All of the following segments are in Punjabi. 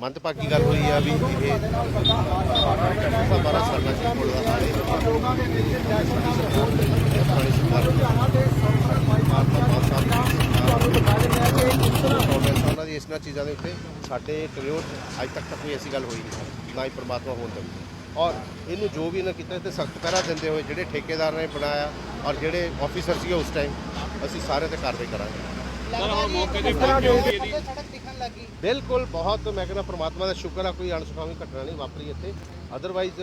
ਮੰਦਭਾਗੀ ਗੱਲ ਹੋਈ ਆ ਵੀ ਇਹ ਦਸਾਂ ਸਾਲਾਂ ਚ ਪੁਲ ਦਾ ਹਾਲ ਇਹ ਪੁਰਾਣੀ ਸਰਕਾਰ ਉਹਨਾਂ ਦੀ ਇਸਨਾ ਚੀਜ਼ਾਂ ਦੇ ਉੱਤੇ ਸਾਡੇ ਟਰਿਓ ਅੱਜ ਤੱਕ ਤਾਂ ਕੋਈ ਐਸੀ ਗੱਲ ਹੋਈ ਨਹੀਂ, ਨਾ ਹੀ ਪਰਮਾਤਮਾ ਹੋਣ ਦੇਵੇ। ਔਰ ਇਹਨੂੰ ਜੋ ਵੀ ਇਹਨਾਂ ਕੀਤਾ ਤੇ ਸਖਤ ਪਹਿਰਾ ਦਿੰਦੇ ਹੋਏ ਜਿਹੜੇ ਠੇਕੇਦਾਰ ਨੇ ਬਣਾਇਆ ਔਰ ਜਿਹੜੇ ਆਫੀਸਰ ਸੀਗੇ ਉਸ ਟਾਈਮ ਅਸੀਂ ਸਾਰੇ ਤੇ ਕਾਰਵਾਈ ਕਰਾਂਗੇ। ਬਿਲਕੁਲ, ਬਹੁਤ ਮੈਂ ਕਹਿੰਦਾ ਪ੍ਰਮਾਤਮਾ ਦਾ ਸ਼ੁਕਰ ਆ, ਕੋਈ ਅਣਸੁਖਾਵੀ ਘਟਨਾ ਨਹੀਂ ਵਾਪਰੀ ਇੱਥੇ। ਅਦਰਵਾਈਜ਼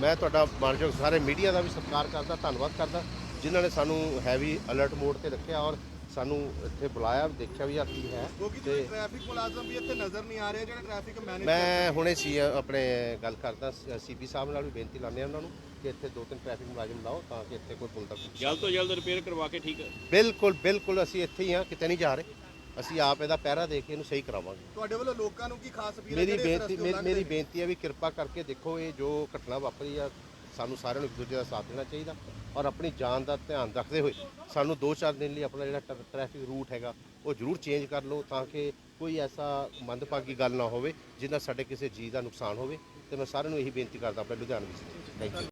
ਮੈਂ ਤੁਹਾਡਾ ਮਾਨਯੋਗ ਸਾਰੇ ਮੀਡੀਆ ਦਾ ਵੀ ਸਤਿਕਾਰ ਕਰਦਾ, ਧੰਨਵਾਦ ਕਰਦਾ, ਜਿਨ੍ਹਾਂ ਨੇ ਸਾਨੂੰ ਹੈਵੀ ਅਲਰਟ ਮੋਡ ਤੇ ਰੱਖਿਆ ਔਰ ਸਾਨੂੰ ਇੱਥੇ ਬੁਲਾਇਆ ਦੇਖਿਆ ਵੀ ਆ ਕੀ ਹੈ ਕਿਉਂਕਿ ਟ੍ਰੈਫਿਕ ਮੁਲਾਜ਼ਮ ਵੀ ਇੱਥੇ ਨਜ਼ਰ ਨਹੀਂ ਆ ਰਹੇ ਜਿਹੜੇ ਟ੍ਰੈਫਿਕ ਮੈਨੇਜ ਮੈਂ ਹੁਣੇ ਸੀ ਆਪਣੇ ਗੱਲ ਕਰਦਾ ਸੀਪੀ ਸਾਹਿਬ ਨਾਲ ਵੀ ਬੇਨਤੀ ਹਾਂ ਉਹਨਾਂ ਨੂੰ ਕਿ ਇੱਥੇ ਦੋ ਤਿੰਨ ਟ੍ਰੈਫਿਕ ਮੁਲਾਜ਼ਮ ਲਾਓ ਤਾਂ ਕਿ ਇੱਥੇ ਕੋਈ ਪੁਲ ਤੱਕ ਜਲਦ ਤੋਂ ਜਲਦ ਰਿਪੇਅਰ ਕਰਵਾ ਕੇ ਠੀਕ ਬਿਲਕੁਲ ਬਿਲਕੁਲ ਅਸੀਂ ਇੱਥੇ ਹੀ ਹਾਂ ਕਿਤੇ ਨਹੀਂ ਜਾ ਰਹੇ। ਅਸੀਂ ਆਪ ਇਹਦਾ ਪਹਿਰਾ ਦੇ ਕੇ ਇਹਨੂੰ ਸਹੀ ਕਰਾਵਾਂਗੇ। ਤੁਹਾਡੇ ਵੱਲੋਂ ਲੋਕਾਂ ਨੂੰ ਕੀ ਖਾਸ ਅਪੀਲ ਮੇਰੀ ਬੇਨਤੀ ਮੇਰੀ-? ਬੇਨਤੀ ਹੈ ਵੀ ਕਿਰਪਾ ਕਰਕੇ ਦੇਖੋ ਇਹ ਜੋ ਘਟਨਾ ਵਾਪਰੀ ਆ ਸਾਨੂੰ ਸਾਰਿਆਂ ਨੂੰ ਇੱਕ ਦੂਜੇ ਦਾ ਸਾਥ ਦੇਣਾ ਚਾਹੀਦਾ। ਔਰ ਆਪਣੀ ਜਾਨ ਦਾ ਧਿਆਨ ਰੱਖਦੇ ਹੋਏ ਸਾਨੂੰ 2-4 ਦਿਨ ਲਈ ਆਪਣਾ ਜਿਹੜਾ ਟਰ- ਟ੍ਰੈਫਿਕ ਰੂਟ ਹੈਗਾ ਉਹ ਜ਼ਰੂਰ ਚੇਂਜ ਕਰ ਲਓ ਤਾਂ ਕਿ ਕੋਈ ਐਸਾ ਮੰਦਭਾਗੀ ਗੱਲ ਨਾ ਹੋਵੇ ਜਿੰਨਾ ਸਾਡੇ ਕਿਸੇ ਜੀ ਦਾ ਨੁਕਸਾਨ ਹੋਵੇ ਤੇ ਮੈਂ ਸਾਰਿਆਂ ਨੂੰ ਇਹੀ ਬੇਨਤੀ ਕਰਦਾ ਆਪਣੇ ਲੁਧਿਆਣੇ ਵਿੱਚ। ਥੈਂਕ ਯੂ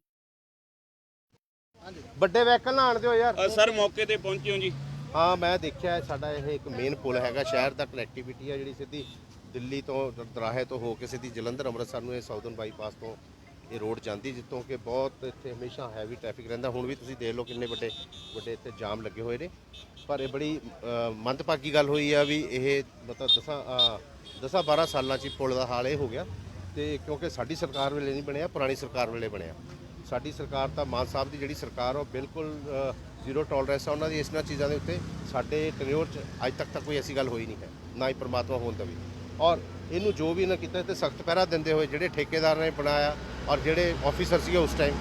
ਵੱਡੇ ਵਹੀਕਲ ਨਾ ਆਣ ਦਿਓ ਯਾਰ। ਸਰ ਮੌਕੇ ਤੇ ਪਹੁੰਚੇ ਹੋ ਜੀ। ਹਾਂ ਮੈਂ ਦੇਖਿਆ ਸਾਡਾ ਇਹ ਇੱਕ ਮੇਨ ਪੁਲ ਹੈਗਾ ਸ਼ਹਿਰ ਦਾ ਕਨੈਕਟੀਵਿਟੀ ਆ ਜਿਹੜੀ ਸਿੱਧੀ ਦਿੱਲੀ ਤੋਂ ਦਰਾਹੇ ਤੋਂ ਹੋ ਕੇ ਸਿੱਧੀ ਜਲੰਧਰ ਅੰਮ੍ਰਿਤਸਰ ਨੂੰ ਇਹ ਸਾਊਥਰਨ ਬਾਈਪਾਸ ਤੋਂ ਇਹ ਰੋਡ ਜਾਂਦੀ ਜਿੱਤੋਂ ਕਿ ਬਹੁਤ ਇੱਥੇ ਹਮੇਸ਼ਾ ਹੈਵੀ ਟ੍ਰੈਫਿਕ ਰਹਿੰਦਾ। ਹੁਣ ਵੀ ਤੁਸੀਂ ਦੇਖ ਲਓ ਕਿੰਨੇ ਵੱਡੇ ਵੱਡੇ ਇੱਥੇ ਜਾਮ ਲੱਗੇ ਹੋਏ ਨੇ। ਪਰ ਇਹ ਬੜੀ ਮੰਦਭਾਗੀ ਗੱਲ ਹੋਈ ਆ ਵੀ ਇਹ ਮਤਲਬ ਦਸਾਂ ਦਸਾਂ 12 ਸਾਲਾਂ 'ਚ ਹੀ ਪੁਲ ਦਾ ਹਾਲ ਇਹ ਹੋ ਗਿਆ। ਤੇ ਕਿਉਂਕਿ ਸਾਡੀ ਸਰਕਾਰ ਵੇਲੇ ਨਹੀਂ ਬਣਿਆ ਪੁਰਾਣੀ ਸਰਕਾਰ ਵੇਲੇ ਬਣਿਆ। ਸਾਡੀ ਸਰਕਾਰ ਤਾਂ ਮਾਨ ਸਾਹਿਬ ਦੀ ਜਿਹੜੀ ਸਰਕਾਰ ਆ, ਉਹ ਬਿਲਕੁਲ ਜ਼ੀਰੋ ਟੋਲਰੈਂਸ ਆ ਉਹਨਾਂ ਦੀ। ਇਸਨਾ ਚੀਜ਼ਾਂ ਦੇ ਉੱਤੇ ਸਾਡੇ ਟਰਿਓਰ 'ਚ ਅੱਜ ਤੱਕ ਤਾਂ ਕੋਈ ਐਸੀ ਗੱਲ ਹੋਈ ਨਹੀਂ ਹੈ ਨਾ ਹੀ ਪਰਮਾਤਮਾ ਹੋਣ ਦੇਵੇ। ਔਰ ਇਹਨੂੰ ਜੋ ਵੀ ਇਹਨਾਂ ਕੀਤਾ ਤੇ ਸਖਤ ਪਹਿਰਾ ਦਿੰਦੇ ਹੋਏ ਜਿਹੜੇ ਠੇਕੇਦਾਰ ਨੇ ਬਣਾਇਆ ਔਰ ਜਿਹੜੇ ਆਫੀਸਰ ਸੀਗੇ ਉਸ ਟਾਈਮ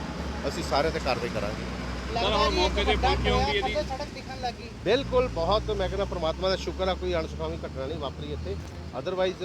ਅਸੀਂ ਸਾਰੇ ਤੇ ਕਾਰਵਾਈ ਕਰਾਂਗੇ। ਸਰ ਹੁਣ ਮੌਕੇ ਤੇ ਪਹੁੰਚੇ ਹੋ ਇਹਦੀ। ਸੜਕ ਦਿਖਣ ਲੱਗੀ। ਬਿਲਕੁਲ ਬਹੁਤ ਮੈਂ ਕਹਿੰਦਾ ਪ੍ਰਮਾਤਮਾ ਦਾ ਸ਼ੁਕਰ ਆ ਕੋਈ ਅਣਸੁਖਾਵੀ ਘਟਨਾ ਨਹੀਂ ਵਾਪਰੀ ਇੱਥੇ। ਅਦਰਵਾਈਜ਼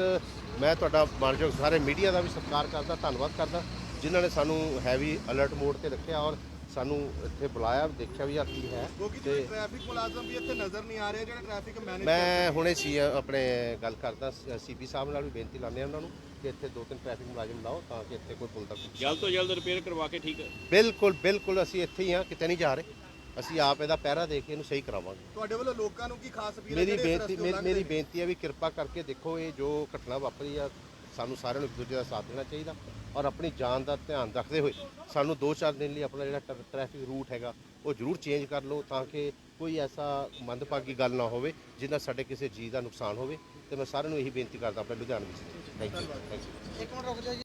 ਮੈਂ ਤੁਹਾਡਾ ਮਾਨਯੋਗ ਸਾਰੇ ਮੀਡੀਆ ਦਾ ਵੀ ਸਤਿਕਾਰ ਕਰਦਾ ਧੰਨਵਾਦ ਕਰਦਾ ਜਿਨ੍ਹਾਂ ਨੇ ਸਾਨੂੰ ਹੈਵੀ ਅਲਰਟ ਮੋਡ ਤੇ ਰੱਖਿਆ ਔਰ ਸਾਨੂੰ ਇੱਥੇ ਬੁਲਾਇਆ ਦੇਖਿਆ ਵੀ ਆ ਕੀ ਹੈ ਕਿਉਂਕਿ ਟ੍ਰੈਫਿਕ ਮੁਲਾਜ਼ਮ ਵੀ ਇੱਥੇ ਨਜ਼ਰ ਨਹੀਂ ਆ ਰਹੇ ਜਿਹੜੇ ਟ੍ਰੈਫਿਕ ਮੈਨੇਜ ਮੈਂ ਹੁਣੇ ਸੀ ਆਪਣੇ ਗੱਲ ਕਰਦਾ ਸੀਪੀ ਸਾਹਿਬ ਨਾਲ ਵੀ ਬੇਨਤੀ ਲਾਉਂਦੇ ਹਾਂ ਉਹਨਾਂ ਨੂੰ ਕਿ ਇੱਥੇ ਦੋ ਤਿੰਨ ਟ੍ਰੈਫਿਕ ਮੁਲਾਜ਼ਮ ਲਾਓ ਤਾਂ ਕਿ ਇੱਥੇ ਕੋਈ ਪੁਲ ਤੱਕ ਜਲਦ ਤੋਂ ਜਲਦ ਰਿਪੇਅਰ ਕਰਵਾ ਕੇ ਠੀਕ ਬਿਲਕੁਲ ਬਿਲਕੁਲ ਅਸੀਂ ਇੱਥੇ ਹੀ ਹਾਂ ਕਿਤੇ ਨਹੀਂ ਜਾ ਰਹੇ। ਅਸੀਂ ਆਪ ਇਹਦਾ ਪਹਿਰਾ ਦੇ ਕੇ ਇਹਨੂੰ ਸਹੀ ਕਰਾਵਾਂਗੇ। ਤੁਹਾਡੇ ਵੱਲੋਂ ਲੋਕਾਂ ਨੂੰ ਕੀ ਖਾਸ ਅਪੀਲ ਹੈ ਮੇਰੀ ਬੇਨਤੀ ਮੇਰੀ-? ਬੇਨਤੀ ਹੈ ਵੀ ਕਿਰਪਾ ਕਰਕੇ ਦੇਖੋ ਇਹ ਜੋ ਘਟਨਾ ਵਾਪਰੀ ਆ ਸਾਨੂੰ ਸਾਰਿਆਂ ਨੂੰ ਇੱਕ ਦੂਜੇ ਦਾ ਸਾਥ ਦੇਣਾ ਚਾਹੀਦਾ। ਔਰ ਆਪਣੀ ਜਾਨ ਦਾ ਧਿਆਨ ਰੱਖਦੇ ਹੋਏ ਸਾਨੂੰ 2-4 ਦਿਨ ਲਈ ਆਪਣਾ ਜਿਹੜਾ ਟਰ- ਟ੍ਰੈਫਿਕ ਰੂਟ ਹੈਗਾ ਉਹ ਜ਼ਰੂਰ ਚੇਂਜ ਕਰ ਲਓ ਤਾਂ ਕਿ ਕੋਈ ਐਸਾ ਮੰਦਭਾਗੀ ਗੱਲ ਨਾ ਹੋਵੇ ਜਿੰਨਾ ਸਾਡੇ ਕਿਸੇ ਜੀ ਦਾ ਨੁਕਸਾਨ ਹੋਵੇ ਤੇ ਮੈਂ ਸਾਰਿਆਂ ਨੂੰ ਇਹੀ ਬੇਨਤੀ ਕਰਦਾ ਆਪਣੇ ਲੁਧਿਆਣੇ ਵਿੱਚ। ਥੈਂਕ ਯੂ ਥੈਂਕ ਯੂ ਇੱਕ ਮਿੰਟ ਰੁਕ ਜਾਓ ਜੀ।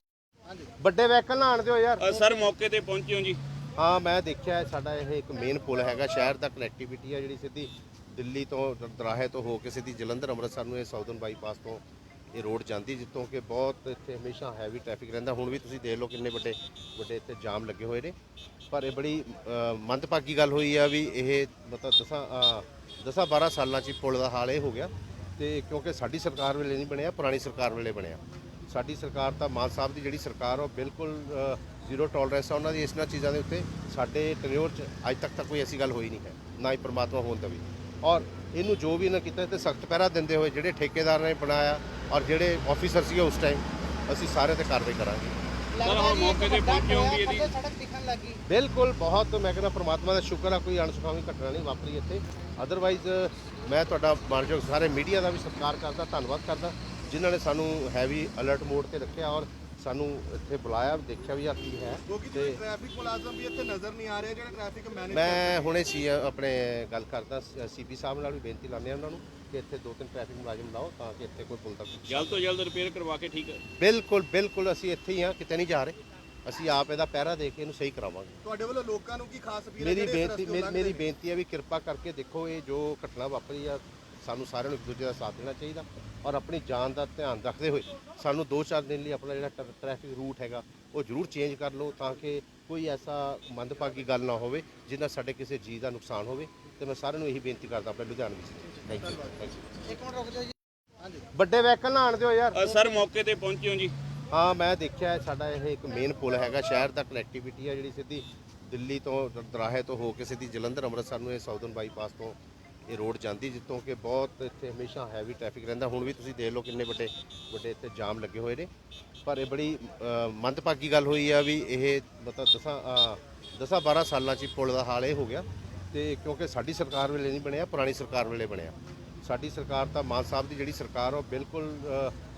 ਹਾਂਜੀ। ਵੱਡੇ ਵਹੀਕਲ ਨਾ ਆਣ ਦਿਓ ਯਾਰ? ਸਰ ਮੌਕੇ ਤੇ ਪਹੁੰਚੇ ਹੋ ਜੀ। ਹਾਂ ਮੈਂ ਦੇਖਿਆ ਸਾਡਾ ਇਹ ਇੱਕ ਮੇਨ ਪੁਲ ਹੈਗਾ ਸ਼ਹਿਰ ਦਾ ਕਨੈਕਟੀਵਿਟੀ ਆ ਜਿਹੜੀ ਸਿੱਧੀ ਦਿੱਲੀ ਤੋਂ ਦਰਾਹੇ ਤੋਂ ਹੋ ਕੇ ਸਿੱਧੀ ਜਲੰਧਰ ਅੰਮ੍ਰਿਤਸਰ ਨੂੰ ਇਹ ਸਾਊਥਰਨ ਬਾਈਪਾਸ ਤੋਂ ਇਹ ਰੋਡ ਜਾਂਦੀ ਜਿੱਤੋਂ ਕਿ ਬਹੁਤ ਇੱਥੇ ਹਮੇਸ਼ਾ ਹੈਵੀ ਟ੍ਰੈਫਿਕ ਰਹਿੰਦਾ। ਹੁਣ ਵੀ ਤੁਸੀਂ ਦੇਖ ਲਓ ਕਿੰਨੇ ਵੱਡੇ ਵੱਡੇ ਇੱਥੇ ਜਾਮ ਲੱਗੇ ਹੋਏ ਨੇ। ਪਰ ਇਹ ਬੜੀ ਮੰਦਭਾਗੀ ਗੱਲ ਹੋਈ ਆ ਵੀ ਇਹ ਮਤਲਬ ਦਸਾਂ ਦਸਾਂ 12 ਸਾਲਾਂ 'ਚ ਹੀ ਪੁਲ ਦਾ ਹਾਲ ਇਹ ਹੋ ਗਿਆ। ਤੇ ਕਿਉਂਕਿ ਸਾਡੀ ਸਰਕਾਰ ਵੇਲੇ ਨਹੀਂ ਬਣਿਆ ਪੁਰਾਣੀ ਸਰਕਾਰ ਵੇਲੇ ਬਣਿਆ। ਸਾਡੀ ਸਰਕਾਰ ਤਾਂ ਮਾਨ ਸਾਹਿਬ ਦੀ ਜਿਹੜੀ ਸਰਕਾਰ ਆ, ਉਹ ਬਿਲਕੁਲ ਜ਼ੀਰੋ ਟੋਲਰੈਂਸ ਆ ਉਹਨਾਂ ਦੀ ਇਸਨਾ ਚੀਜ਼ਾਂ ਦੇ ਉੱਤੇ ਸਾਡੇ ਟਰਿਓਰ 'ਚ ਅੱਜ ਤੱਕ ਤਾਂ ਕੋਈ ਐਸੀ ਗੱਲ ਹੋਈ ਨਹੀਂ ਹੈ ਨਾ ਹੀ ਪਰਮਾਤਮਾ ਹੋਣ ਦੇਵੇ। ਔਰ ਇਹਨੂੰ ਜੋ ਵੀ ਇਹਨਾਂ ਕੀਤਾ ਤੇ ਸਖਤ ਪਹਿਰਾ ਦਿੰਦੇ ਹੋਏ ਜਿਹੜੇ ਠੇਕੇਦਾਰ ਨੇ ਬਣਾਇਆ ਔਰ ਜਿਹੜੇ ਆਫੀਸਰ ਸੀਗੇ ਉਸ ਟਾਈਮ ਅਸੀਂ ਸਾਰੇ ਤੇ ਕਾਰਵਾਈ ਕਰਾਂਗੇ। ਸਰ ਹੁਣ ਮੌਕੇ ਤੇ ਪਹੁੰਚੇ ਹੋ ਇਹਦੀ। ਸੜਕ ਦਿਖਣ ਲੱਗੀ। ਬਿਲਕੁਲ ਬਹੁਤ ਮੈਂ ਕਹਿੰਦਾ ਪ੍ਰਮਾਤਮਾ ਦਾ ਸ਼ੁਕਰ ਆ ਕੋਈ ਅਣਸੁਖਾਵੀ ਘਟਨਾ ਨਹੀਂ ਵਾਪਰੀ ਇੱਥੇ। ਅਦਰਵਾਈਜ਼ ਮੈਂ ਤੁਹਾਡਾ ਮਾਨਯੋਗ ਸਾਰੇ ਮੀਡੀਆ ਦਾ ਵੀ ਸਤਿਕਾਰ ਕਰਦਾ ਧੰਨਵਾਦ ਕਰਦਾ ਜਿਨ੍ਹਾਂ ਨੇ ਸਾਨੂੰ ਹੈਵੀ ਅਲਰਟ ਮੋਡ ਤੇ ਰੱਖਿਆ ਔਰ ਸਾਨੂੰ ਇੱਥੇ ਬੁਲਾਇਆ ਦੇਖਿਆ ਵੀ ਆ ਕੀ ਹੈ ਕਿਉਂਕਿ ਟ੍ਰੈਫਿਕ ਮੁਲਾਜ਼ਮ ਵੀ ਇੱਥੇ ਨਜ਼ਰ ਨਹੀਂ ਆ ਰਹੇ ਜਿਹੜੇ ਟ੍ਰੈਫਿਕ ਮੈਨੇਜ ਮੈਂ ਹੁਣੇ ਸੀ ਆਪਣੇ ਗੱਲ ਕਰਦਾ ਸੀਪੀ ਸਾਹਿਬ ਨਾਲ ਵੀ ਬੇਨਤੀ ਲਾਉਂਦੇ ਹਾਂ ਉਹਨਾਂ ਨੂੰ ਕਿ ਇੱਥੇ ਦੋ ਤਿੰਨ ਟ੍ਰੈਫਿਕ ਮੁਲਾਜ਼ਮ ਲਾਓ ਤਾਂ ਕਿ ਇੱਥੇ ਕੋਈ ਪੁਲ ਤੱਕ ਜਲਦ ਤੋਂ ਜਲਦ ਰਿਪੇਅਰ ਕਰਵਾ ਕੇ ਠੀਕ ਬਿਲਕੁਲ ਬਿਲਕੁਲ ਅਸੀਂ ਇੱਥੇ ਹੀ ਹਾਂ ਕਿਤੇ ਨਹੀਂ ਜਾ ਰਹੇ। ਅਸੀਂ ਆਪ ਇਹਦਾ ਪਹਿਰਾ ਦੇ ਕੇ ਇਹਨੂੰ ਸਹੀ ਕਰਾਵਾਂਗੇ। ਤੁਹਾਡੇ ਵੱਲੋਂ ਲੋਕਾਂ ਨੂੰ ਕੀ ਖਾਸ ਅਪੀਲ ਹੈ ਮੇਰੀ ਬੇਨਤੀ ਮੇਰੀ-? ਬੇਨਤੀ ਹੈ ਵੀ ਕਿਰਪਾ ਕਰਕੇ ਦੇਖੋ ਇਹ ਜੋ ਘਟਨਾ ਵਾਪਰੀ ਆ ਸਾਨੂੰ ਸਾਰਿਆਂ ਨੂੰ ਇੱਕ ਦੂਜੇ ਦਾ ਸਾਥ ਦੇਣਾ ਚਾਹੀਦਾ। ਔਰ ਆਪਣੀ ਜਾਨ ਦਾ ਧਿਆਨ ਰੱਖਦੇ ਹੋਏ ਸਾਨੂੰ 2-4 ਦਿਨ ਲਈ ਆਪਣਾ ਜਿਹੜਾ ਟਰ- ਟ੍ਰੈਫਿਕ ਰੂਟ ਹੈਗਾ ਉਹ ਜ਼ਰੂਰ ਚੇਂਜ ਕਰ ਲਓ ਤਾਂ ਕਿ ਕੋਈ ਐਸਾ ਮੰਦਭਾਗੀ ਗੱਲ ਨਾ ਹੋਵੇ ਜਿੰਨਾ ਸਾਡੇ ਕਿਸੇ ਜੀ ਦਾ ਨੁਕਸਾਨ ਹੋਵੇ। ਤੇ ਮੈਂ ਸਾਰਿਆਂ ਨੂੰ ਇਹੀ ਬੇਨਤੀ ਕਰਦਾ ਆਪਣੇ ਲੁਧਿਆਣੇ ਵਿੱਚ। ਥੈਂਕ ਯੂ ਥੈਂਕ ਯੂ ਇੱਕ ਮਿੰਟ ਰੁਕ ਜਾਓ ਜੀ। ਹਾਂਜੀ। ਵੱਡੇ ਵਹੀਕਲ ਨਾ ਆਣ ਦਿਓ ਯਾਰ। ਸਰ ਮੌਕੇ ਤੇ ਪਹੁੰਚੇ ਹੋ ਜੀ। ਹਾਂ ਮੈਂ ਦੇਖਿਆ ਸਾਡਾ ਇਹ ਇੱਕ ਮੇਨ ਪੁਲ ਹੈਗਾ ਸ਼ਹਿਰ ਦਾ ਕਨੈਕਟੀਵਿਟੀ ਆ ਜਿਹੜੀ ਸਿੱਧੀ ਦਿੱਲੀ ਤੋਂ ਦਰਾਹੇ ਤੋਂ ਹੋ ਕੇ ਸਿੱਧੀ ਜਲੰਧਰ ਅੰਮ੍ਰਿਤਸਰ ਨੂੰ ਇਹ ਸਾਊਥਰਨ ਬਾਈਪਾਸ ਤੋਂ ਇਹ ਰੋਡ ਜਾਂਦੀ ਜਿੱਤੋਂ ਕਿ ਬਹੁਤ ਇੱਥੇ ਹਮੇਸ਼ਾ ਹੈਵੀ ਟ੍ਰੈਫਿਕ ਰਹਿੰਦਾ। ਹੁਣ ਵੀ ਤੁਸੀਂ ਦੇਖ ਲਓ ਕਿੰਨੇ ਵੱਡੇ ਵੱਡੇ ਇੱਥੇ ਜਾਮ ਲੱਗੇ ਹੋਏ ਨੇ। ਪਰ ਇਹ ਬੜੀ ਮੰਦਭਾਗੀ ਗੱਲ ਹੋਈ ਆ ਵੀ ਇਹ ਮਤਲਬ ਦਸਾਂ ਦਸਾਂ 12 ਸਾਲਾਂ 'ਚ ਹੀ ਪੁਲ ਦਾ ਹਾਲ ਇਹ ਹੋ ਗਿਆ। ਤੇ ਕਿਉਂਕਿ ਸਾਡੀ ਸਰਕਾਰ ਵੇਲੇ ਨਹੀਂ ਬਣਿਆ, ਪੁਰਾਣੀ ਸਰਕਾਰ ਵੇਲੇ ਬਣਿਆ। ਸਾਡੀ ਸਰਕਾਰ ਤਾਂ ਮਾਨ ਸਾਹਿਬ ਦੀ ਜਿਹੜੀ ਸਰਕਾਰ ਉਹ ਬਿਲਕੁਲ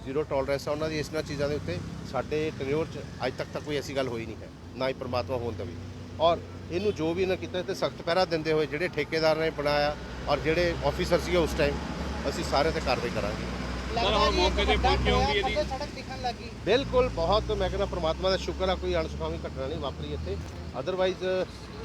ਜ਼ੀਰੋ ਟੋਲਰੈਂਸ ਆ ਉਹਨਾਂ ਦੀ। ਇਸਨਾਂ ਚੀਜ਼ਾਂ ਦੇ ਉੱਤੇ ਸਾਡੇ ਟਨਿਓਰ 'ਚ ਅੱਜ ਤੱਕ ਤਾਂ ਕੋਈ ਐਸੀ ਗੱਲ ਹੋਈ ਨਹੀਂ ਹੈ, ਨਾ ਹੀ ਪਰਮਾਤਮਾ ਹੋਣ ਦੇਵੇ। ਔਰ ਇਹਨੂੰ ਜੋ ਵੀ ਇਹਨਾਂ ਕੀਤਾ ਤੇ ਸਖਤ ਪਹਿਰਾ ਦਿੰਦੇ ਹੋਏ ਜਿਹੜੇ ਠੇਕੇਦਾਰ ਨੇ ਬਣਾਇਆ ਔਰ ਜਿਹੜੇ ਆਫੀਸਰ ਸੀਗੇ ਉਸ ਟਾਈਮ ਅਸੀਂ ਸਾਰੇ ਤੇ ਕਾਰਵਾਈ ਕਰਾਂਗੇ। ਸਰ, ਹੁਣ ਮੌਕੇ ਤੇ ਪਹੁੰਚੇ ਹੋ ਵੀ ਇਹਦੀ- ਸੜਕ ਦਿਖਣ ਲੱਗੀ। ਬਿਲਕੁਲ ਬਹੁਤ ਮੈਂ ਕਹਿੰਦਾ ਪ੍ਰਮਾਤਮਾ ਦਾ ਸ਼ੁਕਰ ਆ ਕੋਈ ਅਣਸੁਖਾਵੀ ਘਟਨਾ ਨਹੀਂ ਵਾਪਰੀ ਇੱਥੇ। ਅਦਰਵਾਈਜ਼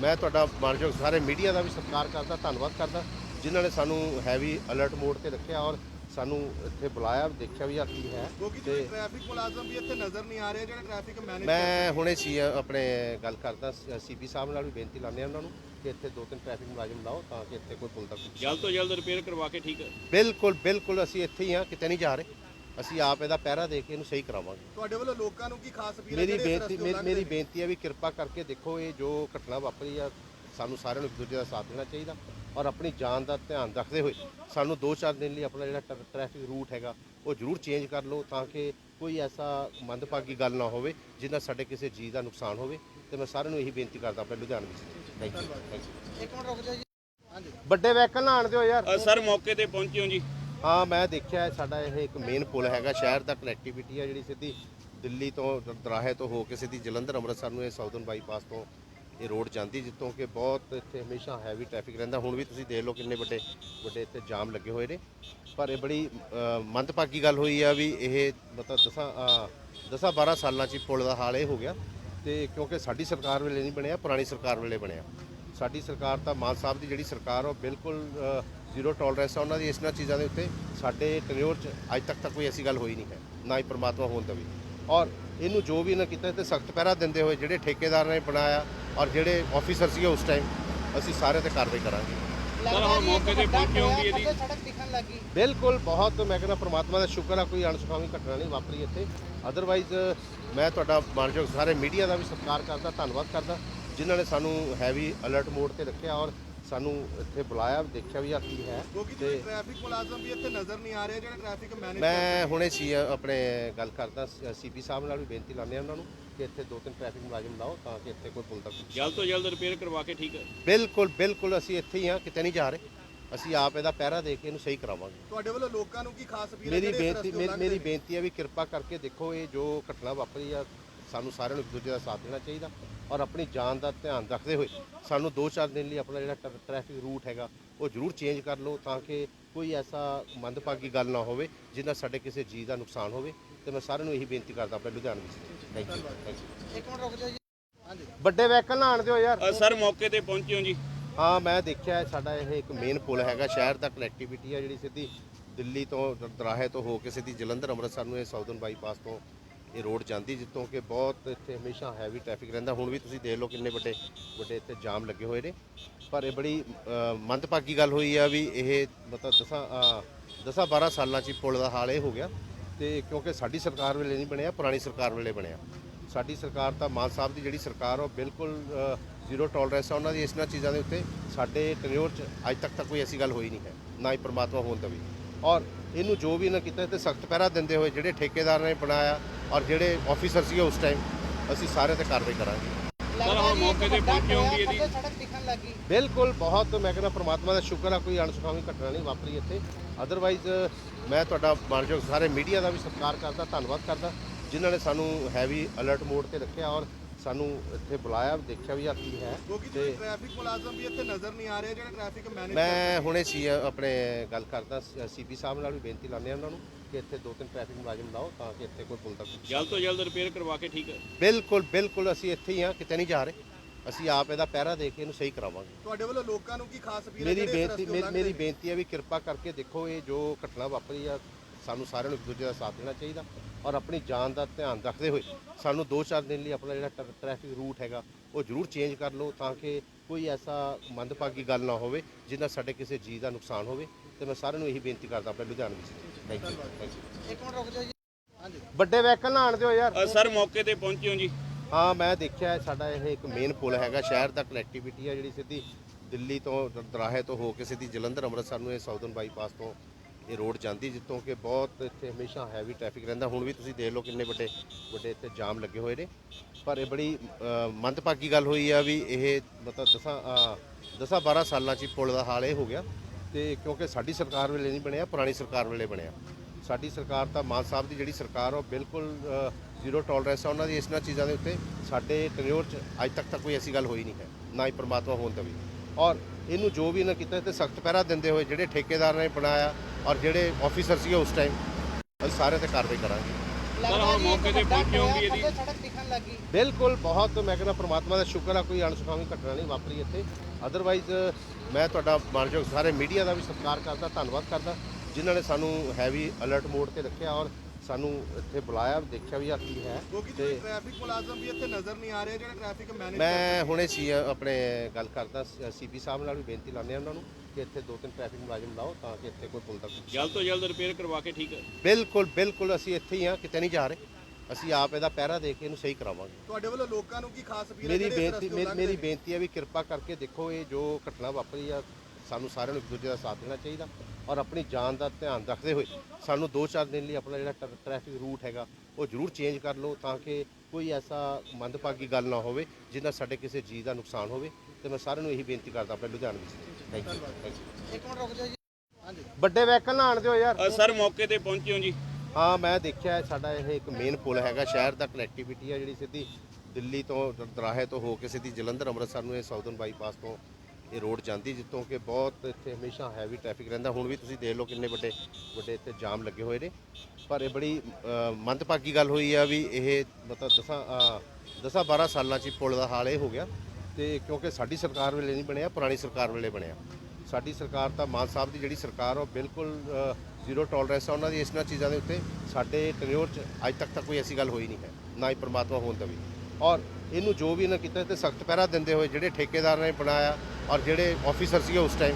ਮੈਂ ਤੁਹਾਡਾ ਮਾਨਯੋਗ ਸਾਰੇ ਮੀਡੀਆ ਦਾ ਵੀ ਸਤਿਕਾਰ ਕਰਦਾ ਧੰਨਵਾਦ ਕਰਦਾ ਜਿਨ੍ਹਾਂ ਨੇ ਸਾਨੂੰ ਹੈਵੀ ਅਲਰਟ ਮੋਡ ਤੇ ਰੱਖਿਆ ਔਰ ਸਾਨੂੰ ਇੱਥੇ ਬੁਲਾਇਆ ਦੇਖਿਆ ਵੀ ਆ ਕੀ ਹੈ ਕਿਉਂਕਿ ਜਿਹੜੇ ਟ੍ਰੈਫਿਕ ਮੁਲਾਜ਼ਮ ਵੀ ਇੱਥੇ ਨਜ਼ਰ ਨਹੀਂ ਆ ਰਹੇ ਜਿਹੜੇ ਟ੍ਰੈਫਿਕ ਮੈਨੇਜ ਮੈਂ ਹੁਣੇ ਸੀ ਆਪਣੇ ਗੱਲ ਕਰਦਾ ਸੀਪੀ ਸਾਹਿਬ ਨਾਲ ਵੀ ਬੇਨਤੀ ਲਾਉਂਦੇ ਆ ਉਹਨਾਂ ਨੂੰ ਕਿ ਇੱਥੇ ਦੋ ਤਿੰਨ ਟ੍ਰੈਫਿਕ ਮੁਲਾਜ਼ਮ ਲਾਓ ਤਾਂ ਕਿ ਇੱਥੇ ਕੋਈ ਪੁਲ ਤੱਕ ਜਲਦ ਤੋਂ ਜਲਦ ਰਿਪੇਅਰ ਕਰਵਾ ਕੇ ਠੀਕ ਬਿਲਕੁਲ ਬਿਲਕੁਲ ਅਸੀਂ ਇੱਥੇ ਹੀ ਆ ਕਿਤੇ ਨਹੀਂ ਜਾ ਰਹੇ। ਅਸੀਂ ਆਪ ਇਹਦਾ ਪਹਿਰਾ ਦੇ ਕੇ ਇਹਨੂੰ ਸਹੀ ਕਰਾਵਾਂਗੇ। ਤੁਹਾਡੇ ਵੱਲੋਂ ਲੋਕਾਂ ਨੂੰ ਕੀ ਖਾਸ ਅਪੀਲ ਹੈ ਮੇਰੀ ਬੇਨਤੀ ਮੇਰੀ-? ਬੇਨਤੀ ਹੈ ਵੀ ਕਿਰਪਾ ਕਰਕੇ ਦੇਖੋ ਇਹ ਜੋ ਘਟਨਾ ਵਾਪਰੀ ਆ ਸਾਨੂੰ ਸਾਰਿਆਂ ਨੂੰ ਇੱਕ ਦੂਜੇ ਦਾ ਸਾਥ ਦੇਣਾ ਚਾਹੀਦਾ। ਔਰ ਆਪਣੀ ਜਾਨ ਦਾ ਧਿਆਨ ਰੱਖਦੇ ਹੋਏ ਸਾਨੂੰ 2-4 ਦਿਨ ਲਈ ਆਪਣਾ ਜਿਹੜਾ ਟਰ- ਟ੍ਰੈਫਿਕ ਰੂਟ ਹੈਗਾ ਉਹ ਜ਼ਰੂਰ ਚੇਂਜ ਕਰ ਲਓ ਤਾਂ ਕਿ ਕੋਈ ਐਸਾ ਮੰਦਭਾਗੀ ਗੱਲ ਨਾ ਹੋਵੇ ਜਿਹਦੇ ਸਾਡੇ ਕਿਸੇ ਜੀਅ ਦਾ ਨੁਕਸਾਨ ਹੋਵੇ ਤੇ ਮੈਂ ਸਾਰਿਆਂ ਨੂੰ ਇਹੀ ਬੇਨਤੀ ਕਰਦਾ ਆਪਣੇ ਲੁਧਿਆਣਾ ਵਿੱਚ। ਥੈਂਕ ਯੂ ਥੈਂਕ ਯੂ ਇੱਕ ਮਿੰਟ ਰੁਕ ਜਾਓ ਜੀ। ਹਾਂਜੀ। ਵੱਡੇ ਵਹੀਕਲ ਨਾ ਆਣ ਦਿਓ ਯਾਰ। ਸਰ ਮੌਕੇ ਤੇ ਪਹੁੰਚੇ ਹੋ ਜੀ। ਹਾਂ ਮੈਂ ਦੇਖਿਆ ਹੈ, ਸਾਡਾ ਇਹ ਇੱਕ ਮੇਨ ਪੁਲ ਹੈਗਾ ਸ਼ਹਿਰ ਦਾ ਕਨੈਕਟੀਵਿਟੀ ਆ ਜਿਹੜੀ ਸਿੱਧੀ ਦਿੱਲੀ ਤੋਂ ਦਰਾਹੇ ਤੋਂ ਹੋ ਕੇ ਸਿੱਧੀ ਜਲੰਧਰ ਅੰਮ੍ਰਿਤਸਰ ਨੂੰ ਇਹ ਸਾਊਦਰਨ ਬਾਈਪਾਸ ਤੋਂ ਇਹ ਰੋਡ ਜਾਂਦੀ ਜਿੱਤੋਂ ਕਿ ਬਹੁਤ ਇੱਥੇ ਹਮੇਸ਼ਾ ਹੈਵੀ ਟ੍ਰੈਫਿਕ ਰਹਿੰਦਾ। ਹੁਣ ਵੀ ਤੁਸੀਂ ਦੇਖ ਲਓ ਕਿੰਨੇ ਵੱਡੇ ਵੱਡੇ ਇੱਥੇ ਜਾਮ ਲੱਗੇ ਹੋਏ ਨੇ। ਪਰ ਇਹ ਬੜੀ ਮੰਦਭਾਗੀ ਗੱਲ ਹੋਈ ਆ ਵੀ ਇਹ ਮਤਲਬ ਦਸਾਂ ਦਸਾਂ 12 ਸਾਲਾਂ 'ਚ ਹੀ ਪੁਲ ਦਾ ਹਾਲ ਇਹ ਹੋ ਗਿਆ। ਤੇ ਕਿਉਂਕਿ ਸਾਡੀ ਸਰਕਾਰ ਵੇਲੇ ਨਹੀਂ ਬਣਿਆ ਪੁਰਾਣੀ ਸਰਕਾਰ ਵੇਲੇ ਬਣਿਆ। ਸਾਡੀ ਸਰਕਾਰ ਤਾਂ ਮਾਨ ਸਾਹਿਬ ਦੀ ਜਿਹੜੀ ਸਰਕਾਰ ਆ, ਉਹ ਬਿਲਕੁਲ ਜ਼ੀਰੋ ਟੋਲਰੈਂਸ ਆ ਉਹਨਾਂ ਦੀ। ਇਸਨਾਂ ਚੀਜ਼ਾਂ ਦੇ ਉੱਤੇ ਸਾਡੇ ਟੈਨਿਓਰ 'ਚ ਅੱਜ ਤੱਕ ਤਾਂ ਕੋਈ ਐਸੀ ਗੱਲ ਹੋਈ ਨਹੀਂ ਹੈ ਨਾ ਹੀ ਪਰਮਾਤਮਾ ਹੋਣ ਦੇਵੇ। ਔਰ ਇਹਨੂੰ ਜੋ ਵੀ ਇਹਨਾਂ ਕੀਤਾ ਤੇ ਸਖਤ ਪਹਿਰਾ ਦਿੰਦੇ ਹੋਏ ਜਿਹੜੇ ਠੇਕੇਦਾਰ ਨੇ ਬਣਾਇਆ ਔਰ ਜਿਹੜੇ ਆਫੀਸਰ ਸੀਗੇ ਉਸ ਟਾਈਮ ਅਸੀਂ ਸਾਰੇ ਤੇ ਕਾਰਵਾਈ ਕਰਾਂਗੇ। ਸਰ, ਹੁਣ ਮੌਕੇ ਤੇ ਪਹੁੰਚੇ ਹੋ ਵੀ ਇਹਦੀ- ਸੜਕ ਦਿਖਣ ਲੱਗੀ। ਬਿਲਕੁਲ ਬਹੁਤ ਮੈਂ ਕਹਿੰਦਾ ਪ੍ਰਮਾਤਮਾ ਦਾ ਸ਼ੁਕਰ ਆ ਕੋਈ ਅਣਸੁਖਾਵੀ ਘਟਨਾ ਨਹੀਂ ਵਾਪਰੀ ਇੱਥੇ। ਅਦਰਵਾਈਜ਼ ਮੈਂ ਤੁਹਾਡਾ ਮਾਨਯੋਗ ਸਾਰੇ ਮੀਡੀਆ ਦਾ ਵੀ ਸਤਿਕਾਰ ਕਰਦਾ ਧੰਨਵਾਦ ਕਰਦਾ ਜਿਨ੍ਹਾਂ ਨੇ ਸਾਨੂੰ ਹੈਵੀ ਅਲਰਟ ਮੋਡ ਤੇ ਰੱਖਿਆ ਔਰ ਸਾਨੂੰ ਇੱਥੇ ਬੁਲਾਇਆ ਦੇਖਿਆ ਵੀ ਆ ਕੀ ਹੈ ਕਿਉਂਕਿ ਜਿਹੜੇ ਟ੍ਰੈਫਿਕ ਮੁਲਾਜ਼ਮ ਵੀ ਇੱਥੇ ਨਜ਼ਰ ਨਹੀਂ ਆ ਰਹੇ ਜਿਹੜੇ ਟ੍ਰੈਫਿਕ ਮੈਨੇਜ ਮੈਂ ਹੁਣੇ ਸੀ ਆਪਣੇ ਗੱਲ ਕਰਦਾ ਸੀਪੀ ਸਾਹਿਬ ਨਾਲ ਵੀ ਬੇਨਤੀ ਲਾਉਂਦੇ ਆ ਉਹਨਾਂ ਨੂੰ ਕਿ ਇੱਥੇ ਦੋ ਤਿੰਨ ਟ੍ਰੈਫਿਕ ਮੁਲਾਜ਼ਮ ਲਾਓ ਤਾਂ ਕਿ ਇੱਥੇ ਕੋਈ ਪੁਲ ਤੱਕ ਜਲਦ ਤੋਂ ਜਲਦ ਰਿਪੇਅਰ ਕਰਵਾ ਕੇ ਠੀਕ ਬਿਲਕੁਲ ਬਿਲਕੁਲ ਅਸੀਂ ਇੱਥੇ ਹੀ ਆ ਕਿਤੇ ਨਹੀਂ ਜਾ ਰਹੇ। ਅਸੀਂ ਆਪ ਇਹਦਾ ਪਹਿਰਾ ਦੇ ਕੇ ਇਹਨੂੰ ਸਹੀ ਕਰਾਵਾਂਗੇ। ਤੁਹਾਡੇ ਵੱਲੋਂ ਲੋਕਾਂ ਨੂੰ ਕੀ ਖਾਸ ਅਪੀਲ ਹੈ ਮੇਰੀ ਬੇਨਤੀ ਮੇਰੀ-? ਬੇਨਤੀ ਹੈ ਵੀ ਕਿਰਪਾ ਕਰਕੇ ਦੇਖੋ ਇਹ ਜੋ ਘਟਨਾ ਵਾਪਰੀ ਆ ਸਾਨੂੰ ਸਾਰਿਆਂ ਨੂੰ ਇੱਕ ਦੂਜੇ ਦਾ ਸਾਥ ਦੇਣਾ ਚਾਹੀਦਾ। ਔਰ ਆਪਣੀ ਜਾਨ ਦਾ ਧਿਆਨ ਰੱਖਦੇ ਹੋਏ ਸਾਨੂੰ 2-4 ਦਿਨ ਲਈ ਆਪਣਾ ਜਿਹੜਾ ਟਰ- ਟ੍ਰੈਫਿਕ ਰੂਟ ਹੈਗਾ ਉਹ ਜ਼ਰੂਰ ਚੇਂਜ ਕਰ ਲਓ ਤਾਂ ਕਿ ਕੋਈ ਐਸਾ ਮੰਦਭਾਗੀ ਗੱਲ ਨਾ ਹੋਵੇ ਜਿਹਦੇ ਨਾਲ ਸਾਡੇ ਕਿਸੇ ਜੀਅ ਦਾ ਨੁਕਸਾਨ ਹੋਵੇ। ਤੇ ਮੈਂ ਸਾਰਿਆਂ ਨੂੰ ਇਹੀ ਬੇਨਤੀ ਕਰਦਾ ਆਪਣੇ ਲੁਧਿਆਣਾ ਵਿੱਚ। ਥੈਂਕ ਯੂ ਇੱਕ ਮਿੰਟ ਰੁਕ ਜਾਓ ਜੀ। ਹਾਂਜੀ। ਵੱਡੇ ਵਹੀਕਲ ਨਾ ਆਣ ਦਿਓ ਯਾਰ। ਸਰ ਮੌਕੇ ਤੇ ਪਹੁੰਚੇ ਹੋ ਜੀ। ਹਾਂ ਮੈਂ ਦੇਖਿਆ ਹੈ, ਸਾਡਾ ਇਹ ਇੱਕ ਮੇਨ ਪੁਲ ਹੈਗਾ ਸ਼ਹਿਰ ਦਾ ਕਨੈਕਟੀਵਿਟੀ ਆ ਜਿਹੜੀ ਸਿੱਧੀ ਦਿੱਲੀ ਤੋਂ ਦਰਾਹੇ ਤੋਂ ਹੋ ਕੇ ਸਿੱਧੀ ਜਲੰਧਰ ਅੰਮ੍ਰਿਤਸਰ ਨੂੰ ਇਹ ਸਾਊਦਰਨ ਬਾਈਪਾਸ ਤੋਂ ਇਹ ਰੋਡ ਜਾਂਦੀ ਜਿੱਤੋਂ ਕਿ ਬਹੁਤ ਇੱਥੇ ਹਮੇਸ਼ਾ ਹੈਵੀ ਟ੍ਰੈਫਿਕ ਰਹਿੰਦਾ। ਹੁਣ ਵੀ ਤੁਸੀਂ ਦੇਖ ਲਓ ਕਿੰਨੇ ਵੱਡੇ ਵੱਡੇ ਇੱਥੇ ਜਾਮ ਲੱਗੇ ਹੋਏ ਨੇ। ਪਰ ਇਹ ਬੜੀ ਮੰਦਭਾਗੀ ਗੱਲ ਹੋਈ ਆ ਵੀ ਇਹ ਮਤਲਬ ਦਸਾਂ ਦਸਾਂ 12 ਸਾਲਾਂ 'ਚ ਹੀ ਪੁਲ ਦਾ ਹਾਲ ਇਹ ਹੋ ਗਿਆ। ਤੇ ਕਿਉਂਕਿ ਸਾਡੀ ਸਰਕਾਰ ਵੇਲੇ ਨਹੀਂ ਬਣਿਆ, ਪੁਰਾਣੀ ਸਰਕਾਰ ਵੇਲੇ ਬਣਿਆ। ਸਾਡੀ ਸਰਕਾਰ ਤਾਂ ਮਾਨ ਸਾਹਿਬ ਦੀ ਜਿਹੜੀ ਸਰਕਾਰ ਉਹ ਬਿਲਕੁਲ ਜ਼ੀਰੋ ਟੋਲਰੈਂਸ ਆ ਉਹਨਾਂ ਦੀ। ਇਸਨਾਂ ਚੀਜ਼ਾਂ ਦੇ ਉੱਤੇ ਸਾਡੇ ਟੈਨਿਓਰ 'ਚ ਅੱਜ ਤੱਕ ਤਾਂ ਕੋਈ ਐਸੀ ਗੱਲ ਹੋਈ ਨਹੀਂ ਹੈ, ਨਾ ਹੀ ਪਰਮਾਤਮਾ ਹੋਣ ਦਾ ਵੀ ਔਰ ਇਹਨੂੰ ਜੋ ਵੀ ਇਹਨਾਂ ਕੀਤਾ ਤੇ ਸਖਤ ਪਹਿਰਾ ਦਿੰਦੇ ਹੋਏ ਜਿਹੜੇ ਠੇਕੇਦਾਰ ਨੇ ਬਣਾਇਆ ਔਰ ਜਿਹੜੇ ਆਫੀਸਰ ਸੀਗੇ ਉਸ ਟਾਈਮ ਅਸੀਂ ਸਾਰੇ ਤੇ ਕਾਰਵਾਈ ਕਰਾਂਗੇ। ਬਿਲਕੁਲ ਬਹੁਤ ਮੈਂ ਕਹਿੰਦਾ ਪ੍ਰਮਾਤਮਾ ਦਾ ਸ਼ੁਕਰ ਆ ਕੋਈ ਅਣਸੁਖਾਵੀ ਘਟਨਾ ਨਹੀਂ ਵਾਪਰੀ ਇੱਥੇ। ਅਦਰਵਾਈਜ਼ ਮੈਂ ਤੁਹਾਡਾ ਮਾਨਯੋਗ ਸਾਰੇ ਮੀਡੀਆ ਦਾ ਵੀ ਸਤਿਕਾਰ ਕਰਦਾ ਧੰਨਵਾਦ ਕਰਦਾ ਜਿਨ੍ਹਾਂ ਨੇ ਸਾਨੂੰ ਹੈਵੀ ਅਲਰਟ ਮੋਡ ਤੇ ਰੱਖਿਆ ਔਰ ਸਾਨੂੰ ਇੱਥੇ ਬੁਲਾਇਆ ਦੇਖਿਆ ਵੀ ਆ ਕੀ ਹੈ ਕਿਉਂਕਿ ਜਿਹੜੇ ਟ੍ਰੈਫਿਕ ਮੁਲਾਜ਼ਮ ਵੀ ਇੱਥੇ ਨਜ਼ਰ ਨਹੀਂ ਆ ਰਹੇ ਜਿਹੜੇ ਟ੍ਰੈਫਿਕ ਮੈਨੇਜ ਮੈਂ ਹੁਣੇ ਸੀ ਆਪਣੇ ਗੱਲ ਕਰਦਾ ਸੀਪੀ ਸਾਹਿਬ ਨਾਲ ਵੀ ਬੇਨਤੀ ਲਾਉਂਦੇ ਆ ਉਹਨਾਂ ਨੂੰ ਕਿ ਇੱਥੇ ਦੋ ਤਿੰਨ ਟ੍ਰੈਫਿਕ ਮੁਲਾਜ਼ਮ ਲਾਓ ਤਾਂ ਕਿ ਇੱਥੇ ਕੋਈ ਪੁਲ ਤੱਕ ਜਲਦ ਤੋਂ ਜਲਦ ਰਿਪੇਅਰ ਕਰਵਾ ਕੇ ਠੀਕ ਬਿਲਕੁਲ ਬਿਲਕੁਲ ਅਸੀਂ ਇੱਥੇ ਹੀ ਆ ਕਿਤੇ ਨਹੀਂ ਜਾ ਰਹੇ। ਅਸੀਂ ਆਪ ਇਹਦਾ ਪਹਿਰਾ ਦੇ ਕੇ ਇਹਨੂੰ ਸਹੀ ਕਰਾਵਾਂਗੇ। ਤੁਹਾਡੇ ਵੱਲੋਂ ਲੋਕਾਂ ਨੂੰ ਕੀ ਖਾਸ ਅਪੀਲ ਹੈ ਮੇਰੀ ਬੇਨਤੀ ਮੇਰੀ-? ਬੇਨਤੀ ਹੈ ਵੀ ਕਿਰਪਾ ਕਰਕੇ ਦੇਖੋ ਇਹ ਜੋ ਘਟਨਾ ਵਾਪਰੀ ਆ ਸਾਨੂੰ ਸਾਰਿਆਂ ਨੂੰ ਇੱਕ ਦੂਜੇ ਦਾ ਸਾਥ ਦੇਣਾ ਚਾਹੀਦਾ। ਔਰ ਆਪਣੀ ਜਾਨ ਦਾ ਧਿਆਨ ਰੱਖਦੇ ਹੋਏ ਸਾਨੂੰ 2-4 ਦਿਨ ਲਈ ਆਪਣਾ ਜਿਹੜਾ ਟਰ- ਟ੍ਰੈਫਿਕ ਰੂਟ ਹੈਗਾ ਉਹ ਜ਼ਰੂਰ ਚੇਂਜ ਕਰ ਲਓ ਤਾਂ ਕਿ ਕੋਈ ਐਸਾ ਮੰਦਭਾਗੀ ਗੱਲ ਨਾ ਹੋਵੇ ਜਿਹਦੇ ਨਾਲ ਸਾਡੇ ਕਿਸੇ ਜੀਅ ਦਾ ਨੁਕਸਾਨ ਹੋਵੇ ਤੇ ਮੈਂ ਸਾਰਿਆਂ ਨੂੰ ਇਹੀ ਬੇਨਤੀ ਕਰਦਾ ਆਪਣੇ ਲੁਧਿਆਣਾ ਵਿੱਚ। ਥੈਂਕ ਯੂ ਇੱਕ ਮਿੰਟ ਰੁਕ ਜਾਓ ਜੀ। ਹਾਂਜੀ। ਵੱਡੇ ਵਹੀਕਲ ਨਾ ਆਣ ਦਿਓ ਯਾਰ। ਸਰ ਮੌਕੇ ਤੇ ਪਹੁੰਚੇ ਹੋ ਜੀ। ਹਾਂ ਮੈਂ ਦੇਖਿਆ ਸਾਡਾ ਇਹ ਇੱਕ ਮੇਨ ਪੁਲ ਹੈਗਾ ਸ਼ਹਿਰ ਦਾ ਕਨੈਕਟੀਵਿਟੀ ਆ ਜਿਹੜੀ ਸਿੱਧੀ ਦਿੱਲੀ ਤੋਂ ਦਰਾਹੇ ਤੋਂ ਹੋ ਕੇ ਸਿੱਧੀ ਜਲੰਧਰ ਅੰਮ੍ਰਿਤਸਰ ਨੂੰ ਇਹ ਸਾਊਥਰਨ ਬਾਈਪਾਸ ਤੋਂ ਇਹ ਰੋਡ ਜਾਂਦੀ ਜਿੱਤੋਂ ਕਿ ਬਹੁਤ ਇੱਥੇ ਹਮੇਸ਼ਾ ਹੈਵੀ ਟ੍ਰੈਫਿਕ ਰਹਿੰਦਾ। ਹੁਣ ਵੀ ਤੁਸੀਂ ਦੇਖ ਲਓ ਕਿੰਨੇ ਵੱਡੇ ਵੱਡੇ ਇੱਥੇ ਜਾਮ ਲੱਗੇ ਹੋਏ ਨੇ। ਪਰ ਇਹ ਬੜੀ ਮੰਦਭਾਗੀ ਗੱਲ ਹੋਈ ਆ ਵੀ ਇਹ ਮਤਲਬ ਦਸਾਂ ਦਸਾਂ 12 ਸਾਲਾਂ 'ਚ ਹੀ ਪੁਲ ਦਾ ਹਾਲ ਇਹ ਹੋ ਗਿਆ। ਤੇ ਕਿਉਂਕਿ ਸਾਡੀ ਸਰਕਾਰ ਵੇਲੇ ਨਹੀਂ ਬਣਿਆ ਪੁਰਾਣੀ ਸਰਕਾਰ ਵੇਲੇ ਬਣਿਆ। ਸਾਡੀ ਸਰਕਾਰ ਤਾਂ ਮਾਨ ਸਾਹਿਬ ਦੀ ਜਿਹੜੀ ਸਰਕਾਰ ਆ, ਉਹ ਬਿਲਕੁਲ ਜ਼ੀਰੋ ਟੋਲਰੈਂਸ ਆ ਉਹਨਾਂ ਦੀ। ਇਸਨਾਂ ਚੀਜ਼ਾਂ ਦੇ ਉੱਤੇ ਸਾਡੇ ਟੈਨਿਓਰ 'ਚ ਅੱਜ ਤੱਕ ਤਾਂ ਕੋਈ ਐਸੀ ਗੱਲ ਹੋਈ ਨਹੀਂ ਹੈ ਨਾ ਹੀ ਪਰਮਾਤਮਾ ਹੋਣ ਦੇਵੇ। ਔਰ ਇਹਨੂੰ ਜੋ ਵੀ ਇਹਨਾਂ ਕੀਤਾ ਤੇ ਸਖਤ ਪਹਿਰਾ ਦਿੰਦੇ ਹੋਏ ਜਿਹੜੇ ਠੇਕੇਦਾਰ ਨੇ ਬਣਾਇਆ ਔਰ ਜਿਹੜੇ ਆਫੀਸਰ ਸੀਗੇ ਉਸ ਟਾਈਮ ਅਸੀਂ ਸਾਰੇ ਤੇ ਕਾਰਵਾਈ ਕਰਾਂਗੇ। ਸਰ ਹੁਣ ਮੌਕੇ ਤੇ ਪਹੁੰਚੇ ਹੋਣਗੇ ਇਹਦੀ। ਸੜਕ ਦਿਖਣ ਲੱਗੀ। ਬਿਲਕੁਲ ਬਹੁਤ ਮੈਂ ਕਹਿੰਦਾ ਪ੍ਰਮਾਤਮਾ ਦਾ ਸ਼ੁਕਰ ਆ ਕੋਈ ਅਣਸੁਖਾਵੀ ਘਟਨਾ ਨਹੀਂ ਵਾਪਰੀ ਇੱਥੇ। ਅਦਰਵਾਈਜ਼ ਮੈਂ ਤੁਹਾਡਾ ਮਾਨਯੋਗ ਸਾਰੇ ਮੀਡੀਆ ਦਾ ਵੀ ਸਤਿਕਾਰ ਕਰਦਾ ਧੰਨਵਾਦ ਕਰਦਾ ਜਿਨ੍ਹਾਂ ਨੇ ਸਾਨੂੰ ਹੈਵੀ ਅਲਰਟ ਮੋਡ ਤੇ ਰੱਖਿਆ ਔਰ ਸਾਨੂੰ ਇੱਥੇ ਬੁਲਾਇਆ ਦੇਖਿਆ ਵੀ ਆ ਕੀ ਹੈ ਕਿਉਂਕਿ ਤੇ ਟ੍ਰੈਫਿਕ ਮੁਲਾਜ਼ਮ ਵੀ ਇੱਥੇ ਨਜ਼ਰ ਨਹੀਂ ਆ ਰਹੇ ਜਿਹੜੇ ਟ੍ਰੈਫਿਕ ਮੈਨੇਜ ਮੈਂ ਹੁਣੇ ਸੀ ਆਪਣੇ ਗੱਲ ਕਰਦਾ ਸੀਪੀ ਸਾਹਿਬ ਨਾਲ ਵੀ ਬੇਨਤੀ ਲਾਉਂਦੇ ਆ ਉਹਨਾਂ ਨੂੰ ਕਿ ਇੱਥੇ ਦੋ ਤਿੰਨ ਟ੍ਰੈਫਿਕ ਮੁਲਾਜ਼ਮ ਲਾਓ ਤਾਂ ਕਿ ਇੱਥੇ ਕੋਈ ਪੁਲ ਤੱਕ ਜਲਦ ਤੋਂ ਜਲਦ ਰਿਪੇਅਰ ਕਰਵਾ ਕੇ ਠੀਕ ਹੈ। ਬਿਲਕੁਲ ਬਿਲਕੁਲ ਅਸੀਂ ਇੱਥੇ ਹੀ ਆ ਕਿਤੇ ਨਹੀਂ ਜਾ ਰਹੇ। ਅਸੀਂ ਆਪ ਇਹਦਾ ਪਹਿਰਾ ਦੇ ਕੇ ਇਹਨੂੰ ਸਹੀ ਕਰਾਵਾਂਗੇ। ਤੁਹਾਡੇ ਵੱਲੋਂ ਲੋਕਾਂ ਨੂੰ ਕੀ ਖਾਸ ਅਪੀਲ ਹੈ ਮੇਰੀ ਬੇਨਤੀ ਮੇਰੀ-? ਬੇਨਤੀ ਹੈ ਵੀ ਕਿਰਪਾ ਕਰਕੇ ਦੇਖੋ ਇਹ ਜੋ ਘਟਨਾ ਵਾਪਰੀ ਆ ਸਾਨੂੰ ਸਾਰਿਆਂ ਨੂੰ ਇੱਕ ਦੂਜੇ ਦਾ ਸਾਥ ਦੇਣਾ ਚਾਹੀਦਾ। ਔਰ ਆਪਣੀ ਜਾਨ ਦਾ ਧਿਆਨ ਰੱਖਦੇ ਹੋਏ ਸਾਨੂੰ 2-4 ਦਿਨ ਲਈ ਆਪਣਾ ਜਿਹੜਾ ਟਰ- ਟ੍ਰੈਫਿਕ ਰੂਟ ਹੈਗਾ ਉਹ ਜ਼ਰੂਰ ਚੇਂਜ ਕਰ ਲਓ ਤਾਂ ਕਿ ਕੋਈ ਐਸਾ ਮੰਦਭਾਗੀ ਗੱਲ ਨਾ ਹੋਵੇ ਜਿਹਦਾ ਸਾਡੇ ਕਿਸੇ ਜੀਅ ਦਾ ਨੁਕਸਾਨ ਹੋਵੇ ਤੇ ਮੈਂ ਸਾਰਿਆਂ ਨੂੰ ਇਹੀ ਬੇਨਤੀ ਕਰਦਾ ਆਪਣੇ ਲੁਧਿਆਣਾ ਵਿੱਚ। ਥੈਂਕ ਯੂ ਇੱਕ ਮਿੰਟ ਰੁਕ ਜਾਓ ਜੀ। ਹਾਂਜੀ। ਵੱਡੇ ਵਹੀਕਲ ਨਾ ਆਣ ਦਿਓ ਯਾਰ। ਸਰ ਮੌਕੇ ਤੇ ਪਹੁੰਚੇ ਹੋ ਜੀ। ਹਾਂ ਮੈਂ ਦੇਖਿਆ ਹੈ, ਸਾਡਾ ਇਹ ਇੱਕ ਮੇਨ ਪੁਲ ਹੈਗਾ ਸ਼ਹਿਰ ਦਾ ਕਨੈਕਟੀਵਿਟੀ ਆ ਜਿਹੜੀ ਸਿੱਧੀ ਦਿੱਲੀ ਤੋਂ ਦਰਾਹੇ ਤੋਂ ਹੋ ਕੇ ਸਿੱਧੀ ਜਲੰਧਰ ਅੰਮ੍ਰਿਤਸਰ ਨੂੰ ਇਹ ਸਾਊਥਰਨ ਬਾਈਪਾਸ ਤੋਂ ਇਹ ਰੋਡ ਜਾਂਦੀ ਜਿੱਤੋਂ ਕਿ ਬਹੁਤ ਇੱਥੇ ਹਮੇਸ਼ਾ ਹੈਵੀ ਟ੍ਰੈਫਿਕ ਰਹਿੰਦਾ। ਹੁਣ ਵੀ ਤੁਸੀਂ ਦੇਖ ਲਓ ਕਿੰਨੇ ਵੱਡੇ ਵੱਡੇ ਇੱਥੇ ਜਾਮ ਲੱਗੇ ਹੋਏ ਨੇ। ਪਰ ਇਹ ਬੜੀ ਮੰਦਭਾਗੀ ਗੱਲ ਹੋਈ ਆ ਵੀ ਇਹ ਮਤਲਬ ਦਸਾਂ ਦਸਾਂ 12 ਸਾਲਾਂ 'ਚ ਹੀ ਪੁਲ ਦਾ ਹਾਲ ਇਹ ਹੋ ਗਿਆ। ਤੇ ਕਿਉਂਕਿ ਸਾਡੀ ਸਰਕਾਰ ਵੇਲੇ ਨਹੀਂ ਬਣਿਆ ਪੁਰਾਣੀ ਸਰਕਾਰ ਵੇਲੇ ਬਣਿਆ। ਸਾਡੀ ਸਰਕਾਰ ਤਾਂ ਮਾਨ ਸਾਹਿਬ ਦੀ ਜਿਹੜੀ ਸਰਕਾਰ ਆ, ਉਹ ਬਿਲਕੁਲ ਜ਼ੀਰੋ ਟੋਲਰੈਂਸ ਆ ਉਹਨਾਂ ਦੀ ਇਸਨਾਂ ਚੀਜ਼ਾਂ ਦੇ ਉੱਤੇ। ਸਾਡੇ ਟੈਨਿਓਰ 'ਚ ਅੱਜ ਤੱਕ ਤਾਂ ਕੋਈ ਐਸੀ ਗੱਲ ਹੋਈ ਨਹੀਂ ਹੈ ਨਾ ਹੀ ਪਰਮਾਤਮਾ ਹੋਣ ਦੇਵੇ। ਔਰ ਇਹਨੂੰ ਜੋ ਵੀ ਇਹਨਾਂ ਕੀਤਾ ਤੇ ਸਖਤ ਪਹਿਰਾ ਦਿੰਦੇ ਹੋਏ ਜਿਹੜੇ ਠੇਕੇਦਾਰ ਨੇ ਬਣਾਇਆ ਔਰ ਜਿਹੜੇ ਆਫੀਸਰ ਸੀਗੇ ਉਸ ਟਾਈਮ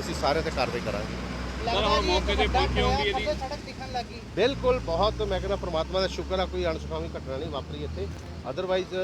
ਅਸੀਂ ਸਾਰੇ ਤੇ ਕਾਰਵਾਈ ਕਰਾਂਗੇ। ਸਰ ਹੁਣ ਮੌਕੇ ਤੇ ਪਹੁੰਚੇ ਹੋਣਗੇ ਇਹਦੀ। ਸੜਕ ਦਿਖਣ ਲੱਗੀ। ਬਿਲਕੁਲ ਬਹੁਤ ਮੈਂ ਕਹਿੰਦਾ ਪ੍ਰਮਾਤਮਾ ਦਾ ਸ਼ੁਕਰ ਆ ਕੋਈ ਅਣਸੁਖਾਵੀ ਘਟਨਾ ਨਹੀਂ ਵਾਪਰੀ ਇੱਥੇ। ਅਦਰਵਾਈਜ਼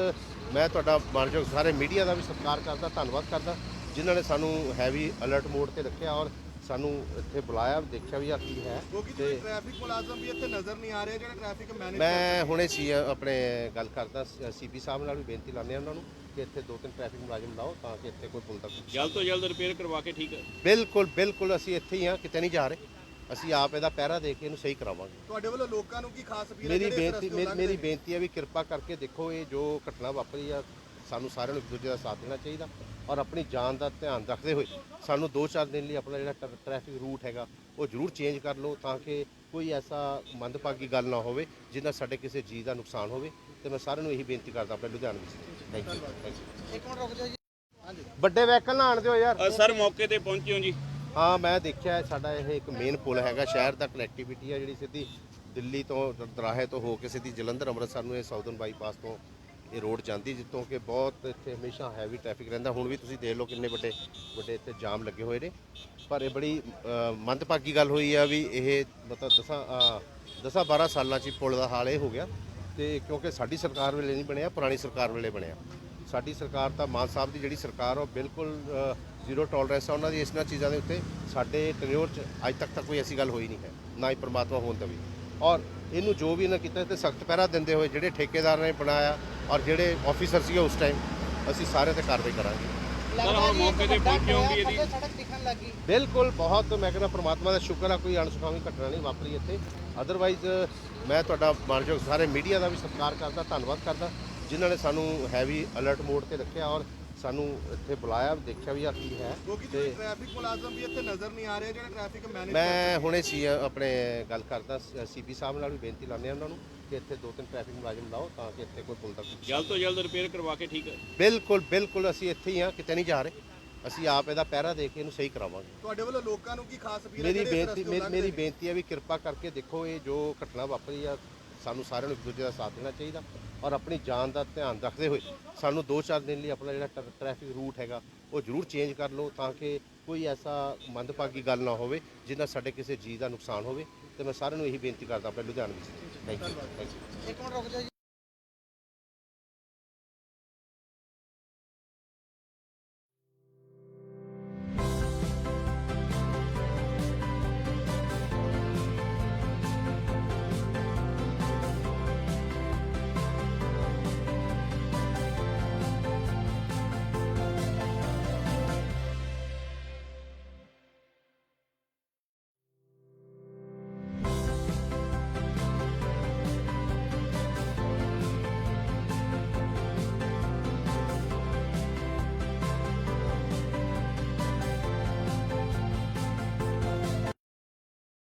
ਮੈਂ ਤੁਹਾਡਾ ਮਾਨਯੋਗ ਸਾਰੇ ਮੀਡੀਆ ਦਾ ਵੀ ਸਤਿਕਾਰ ਕਰਦਾ ਧੰਨਵਾਦ ਕਰਦਾ ਜਿਨ੍ਹਾਂ ਨੇ ਸਾਨੂੰ ਹੈਵੀ ਅਲਰਟ ਮੋਡ ਤੇ ਰੱਖਿਆ ਔਰ ਸਾਨੂੰ ਇੱਥੇ ਬੁਲਾਇਆ ਦੇਖਿਆ ਵੀ ਆ ਕੀ ਹੈ ਕਿਉਂਕਿ ਤੇ ਟ੍ਰੈਫਿਕ ਮੁਲਾਜ਼ਮ ਵੀ ਇੱਥੇ ਨਜ਼ਰ ਨਹੀਂ ਆ ਰਹੇ ਜਿਹੜੇ ਟ੍ਰੈਫਿਕ ਮੈਨੇਜ ਮੈਂ ਹੁਣੇ ਸੀ ਆਪਣੇ ਗੱਲ ਕਰਦਾ ਸੀਪੀ ਸਾਹਿਬ ਨਾਲ ਵੀ ਬੇਨਤੀ ਲਾਉਂਦੇ ਆ ਉਹਨਾਂ ਨੂੰ ਕਿ ਇੱਥੇ ਦੋ ਤਿੰਨ ਟ੍ਰੈਫਿਕ ਮੁਲਾਜ਼ਮ ਲਾਓ ਤਾਂ ਕਿ ਇੱਥੇ ਕੋਈ ਪੁਲ ਤੱਕ ਜਲਦ ਤੋਂ ਜਲਦ ਰਿਪੇਅਰ ਕਰਵਾ ਕੇ ਠੀਕ ਹੈ। ਬਿਲਕੁਲ ਬਿਲਕੁਲ ਅਸੀਂ ਇੱਥੇ ਹੀ ਆ ਕਿਤੇ ਨਹੀਂ ਜਾ ਰਹੇ। ਅਸੀਂ ਆਪ ਇਹਦਾ ਪਹਿਰਾ ਦੇ ਕੇ ਇਹਨੂੰ ਸਹੀ ਕਰਾਵਾਂਗੇ। ਤੁਹਾਡੇ ਵੱਲੋਂ ਲੋਕਾਂ ਨੂੰ ਕੀ ਖਾਸ ਅਪੀਲ ਹੈ ਮੇਰੀ ਜਿਹੜੇ ਇਸ ਬੇਨਤੀ ਮੇਰੀ-? ਬੇਨਤੀ ਹੈ ਵੀ ਕਿਰਪਾ ਕਰਕੇ ਦੇਖੋ ਇਹ ਜੋ ਘਟਨਾ ਵਾਪਰੀ ਆ ਸਾਨੂੰ ਸਾਰਿਆਂ ਨੂੰ ਇੱਕ ਦੂਜੇ ਦਾ ਸਾਥ ਦੇਣਾ ਚਾਹੀਦਾ। ਔਰ ਆਪਣੀ ਜਾਨ ਦਾ ਧਿਆਨ ਰੱਖਦੇ ਹੋਏ ਸਾਨੂੰ 2-4 ਦਿਨ ਲਈ ਆਪਣਾ ਜਿਹੜਾ ਟਰ- ਟ੍ਰੈਫਿਕ ਰੂਟ ਹੈਗਾ ਉਹ ਜ਼ਰੂਰ ਚੇਂਜ ਕਰ ਲਓ ਤਾਂ ਕਿ ਕੋਈ ਐਸਾ ਮੰਦਭਾਗੀ ਗੱਲ ਨਾ ਹੋਵੇ ਜਿਹਦਾ ਸਾਡੇ ਕਿਸੇ ਜੀਅ ਦਾ ਨੁਕਸਾਨ ਹੋਵੇ। ਤੇ ਮੈਂ ਸਾਰਿਆਂ ਨੂੰ ਇਹੀ ਬੇਨਤੀ ਕਰਦਾ ਆਪਣੇ ਲੁਧਿਆਣਾ ਵਿੱਚ। ਥੈਂਕ ਯੂ ਇੱਕ ਮਿੰਟ ਰੁਕ ਜਾਓ ਜੀ। ਹਾਂਜੀ। ਵੱਡੇ ਵਹੀਕਲ ਨਾ ਆਣ ਦਿਓ ਯਾਰ। ਸਰ ਮੌਕੇ ਤੇ ਪਹੁੰਚੇ ਹੋ ਜੀ। ਹਾਂ ਮੈਂ ਦੇਖਿਆ ਹੈ, ਸਾਡਾ ਇਹ ਇੱਕ ਮੇਨ ਪੁਲ ਹੈਗਾ ਸ਼ਹਿਰ ਦਾ ਕਨੈਕਟੀਵਿਟੀ ਆ ਜਿਹੜੀ ਸਿੱਧੀ ਦਿੱਲੀ ਤੋਂ ਦਰਾਹੇ ਤੋਂ ਹੋ ਕੇ ਸਿੱਧੀ ਜਲੰਧਰ ਅੰਮ੍ਰਿਤਸਰ ਨੂੰ ਇਹ ਸਾਊਥਰਨ ਬਾਈਪਾਸ ਤੋਂ ਇਹ ਰੋਡ ਜਾਂਦੀ ਜਿੱਤੋਂ ਕਿ ਬਹੁਤ ਇੱਥੇ ਹਮੇਸ਼ਾ ਹੈਵੀ ਟ੍ਰੈਫਿਕ ਰਹਿੰਦਾ। ਹੁਣ ਵੀ ਤੁਸੀਂ ਦੇਖ ਲਓ ਕਿੰਨੇ ਵੱਡੇ ਵੱਡੇ ਇੱਥੇ ਜਾਮ ਲੱਗੇ ਹੋਏ ਨੇ। ਪਰ ਇਹ ਬੜੀ ਮੰਦਭਾਗੀ ਗੱਲ ਹੋਈ ਆ ਵੀ ਇਹ ਮਤਲਬ ਦਸਾਂ ਦਸਾਂ 12 ਸਾਲਾਂ 'ਚ ਹੀ ਪੁਲ ਦਾ ਹਾਲ ਇਹ ਹੋ ਗਿਆ। ਤੇ ਕਿਉਂਕਿ ਸਾਡੀ ਸਰਕਾਰ ਵੇਲੇ ਨਹੀਂ ਬਣਿਆ ਪੁਰਾਣੀ ਸਰਕਾਰ ਵੇਲੇ ਬਣਿਆ। ਸਾਡੀ ਸਰਕਾਰ ਤਾਂ ਮਾਨ ਸਾਹਿਬ ਦੀ ਜਿਹੜੀ ਸਰਕਾਰ ਆ, ਉਹ ਬਿਲਕੁਲ ਜ਼ੀਰੋ ਟੋਲਰੈਂਸ ਆ ਉਹਨਾਂ ਦੀ। ਇਸਨਾਂ ਚੀਜ਼ਾਂ ਦੇ ਉੱਤੇ ਸਾਡੇ ਟੈਨਿਓਰ 'ਚ ਅੱਜ ਤੱਕ ਤਾਂ ਕੋਈ ਐਸੀ ਗੱਲ ਹੋਈ ਨਹੀਂ ਹੈ ਨਾ ਹੀ ਪ੍ਰਮਾਤਮਾ ਹੋਣ ਦਾ ਵੀ ਔਰ ਇਹਨੂੰ ਜੋ ਵੀ ਇਹਨਾਂ ਕੀਤਾ ਤੇ ਸਖਤ ਪਹਿਰਾ ਦਿੰਦੇ ਹੋਏ ਜਿਹੜੇ ਠੇਕੇਦਾਰ ਨੇ ਬਣਾਇਆ ਔਰ ਜਿਹੜੇ ਆਫੀਸਰ ਸੀਗੇ ਉਸ ਟਾਈਮ ਅਸੀਂ ਸਾਰੇ ਤੇ ਕਾਰਵਾਈ ਕਰਾਂਗੇ। ਸਰ ਹੁਣ ਮੌਕੇ ਤੇ ਪਹੁੰਚੇ ਹੋਣਗੇ ਇਹਦੀ। ਸੜਕ ਦਿਖਣ ਲੱਗੀ। ਬਿਲਕੁਲ ਬਹੁਤ ਮੈਂ ਕਹਿੰਦਾ ਪ੍ਰਮਾਤਮਾ ਦਾ ਸ਼ੁਕਰ ਆ ਕੋਈ ਅਣਸੁਖਾਵੀ ਘਟਨਾ ਨਹੀਂ ਵਾਪਰੀ ਇੱਥੇ। ਅਦਰਵਾਈਜ਼ ਮੈਂ ਤੁਹਾਡਾ ਮਾਨਯੋਗ ਸਾਰੇ ਮੀਡੀਆ ਦਾ ਵੀ ਸਤਿਕਾਰ ਕਰਦਾ ਧੰਨਵਾਦ ਕਰਦਾ ਜਿਨ੍ਹਾਂ ਨੇ ਸਾਨੂੰ ਹੈਵੀ ਅਲਰਟ ਮੋਡ ਤੇ ਰੱਖਿਆ ਔਰ ਸਾਨੂੰ ਇੱਥੇ ਬੁਲਾਇਆ ਦੇਖਿਆ ਵੀ ਆ ਕੀ ਹੈ ਤੇ ਟ੍ਰੈਫਿਕ ਮੁਲਾਜ਼ਮ ਵੀ ਇੱਥੇ ਨਜ਼ਰ ਨਹੀਂ ਆ ਰਹੇ ਜਿਹੜੇ ਟ੍ਰੈਫਿਕ ਮੈਨੇਜ ਮੈਂ ਹੁਣੇ ਸੀ ਆਪਣੇ ਗੱਲ ਕਰਦਾ ਸੀਪੀ ਸਾਹਿਬ ਨਾਲ ਵੀ ਬੇਨਤੀ ਲਾਉਂਦੇ ਆ ਉਹਨਾਂ ਨੂੰ। ਕਿ ਇੱਥੇ ਦੋ ਤਿੰਨ ਟ੍ਰੈਫਿਕ ਮੁਲਾਜ਼ਮ ਲਾਓ ਤਾਂ ਕਿ ਇੱਥੇ ਕੋਈ ਪੁਲ ਤੱਕ ਜਲਦ ਤੋਂ ਜਲਦ ਰਿਪੇਅਰ ਕਰਵਾ ਕੇ ਠੀਕ ਹੈ ਬਿਲਕੁਲ ਬਿਲਕੁਲ ਅਸੀਂ ਇੱਥੇ ਹੀ ਆ ਕਿਤੇ ਨਹੀਂ ਜਾ ਰਹੇ। ਅਸੀਂ ਆਪ ਇਹਦਾ ਪਹਿਰਾ ਦੇ ਕੇ ਇਹਨੂੰ ਸਹੀ ਕਰਾਵਾਂਗੇ। ਤੁਹਾਡੇ ਵੱਲੋਂ ਲੋਕਾਂ ਨੂੰ ਕੀ ਖਾਸ ਅਪੀਲ ਹੈ ਮੇਰੀ ਬੇਨਤੀ ਮੇਰੀ- ਮੇਰੀ? ਬੇਨਤੀ ਹੈ ਵੀ ਕਿਰਪਾ ਕਰਕੇ ਦੇਖੋ ਇਹ ਜੋ ਘਟਨਾ ਵਾਪਰੀ ਆ ਸਾਨੂੰ ਸਾਰਿਆਂ ਨੂੰ ਇੱਕ ਦੂਜੇ ਦਾ ਸਾਥ ਦੇਣਾ ਚਾਹੀਦਾ ਔਰ ਆਪਣੀ ਜਾਨ ਦਾ ਧਿਆਨ ਰੱਖਦੇ ਹੋਏ ਸਾਨੂੰ 2-4 ਦਿਨ ਲਈ ਆਪਣਾ ਜਿਹੜਾ ਟਰ- ਟ੍ਰੈਫਿਕ ਰੂਟ ਹੈਗਾ ਉਹ ਜ਼ਰੂਰ ਚੇਂਜ ਕਰ ਲਓ ਤਾਂ ਕਿ ਕੋਈ ਐਸਾ ਮੰਦਭਾਗੀ ਗੱਲ ਨਾ ਹੋਵੇ ਜਿਹਦਾ ਸਾਡੇ ਕਿਸੇ ਜੀਅ ਦਾ ਨੁਕਸਾਨ ਹੋਵੇ। ਤੇ ਮੈਂ ਸਾਰਿਆਂ ਨੂੰ ਇਹੀ ਬੇਨਤੀ ਕਰਦਾ, ਆਪਣੇ ਲੁਧਿਆਣੇ ਵਿੱਚ। ਥੈਂਕ ਯੂ ਇੱਕ ਮਿੰਟ ਰੁਕ ਜਾਓ